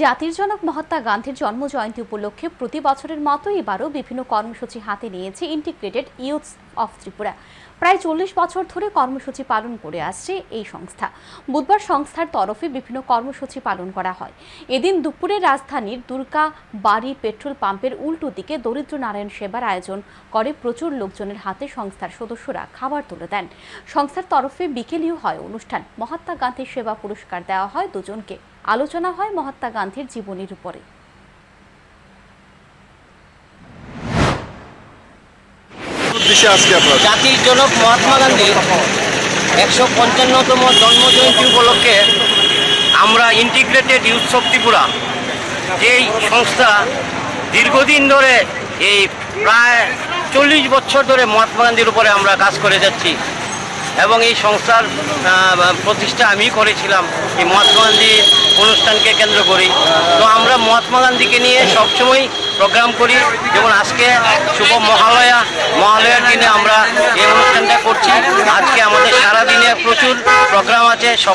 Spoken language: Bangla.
জাতির জনক মহাত্মা গান্ধীর জন্ম জয়ন্তী উপলক্ষে প্রতি বছরের মতো এবারও বিভিন্ন কর্মসূচি হাতে নিয়েছে ইন্টিগ্রেটেড ইউথস অফ ত্রিপুরা। প্রায় চল্লিশ বছর ধরে কর্মসূচি পালন করে আসছে এই সংস্থা। বুধবার সংস্থার তরফে বিভিন্ন কর্মসূচি পালন করা হয়। এদিন দুপুরে রাজধানীর দুর্গা বাড়ি পেট্রোল পাম্পের উল্টো দিকে দরিদ্র নারায়ণ সেবার আয়োজন করে প্রচুর লোকজনের হাতে সংস্থার সদস্যরা খাবার তুলে দেন। সংস্থার তরফে বিকেলেও হয় অনুষ্ঠান। মহাত্মা গান্ধীর সেবা পুরস্কার দেওয়া হয় দুজনকে। আলোচনা হয় মহাত্মা গান্ধীর জীবনীর উপরে। জাতির জনক মহাত্মা গান্ধীর একশো পঞ্চান্নতম জন্মজয়ন্তী উপলক্ষে আমরা ইন্টিগ্রেটেড ইউথ অফ ত্রিপুরা যেই সংস্থা দীর্ঘদিন ধরে এই প্রায় চল্লিশ বছর ধরে মহাত্মা গান্ধীর উপরে আমরা কাজ করে যাচ্ছি। এবং এই সংস্থার প্রতিষ্ঠা আমি করেছিলাম। এই মহাত্মা গান্ধী অনুষ্ঠানকে কেন্দ্র করি তো আমরা মহাত্মা গান্ধীকে নিয়ে সবসময় প্রোগ্রাম করি। যেমন আজকে শুভ মহালয়া। মহালয়ার দিনে আমরা এই অনুষ্ঠানটা করছি। আজকে আমাদের সারাদিনে প্রচুর প্রোগ্রাম আছে।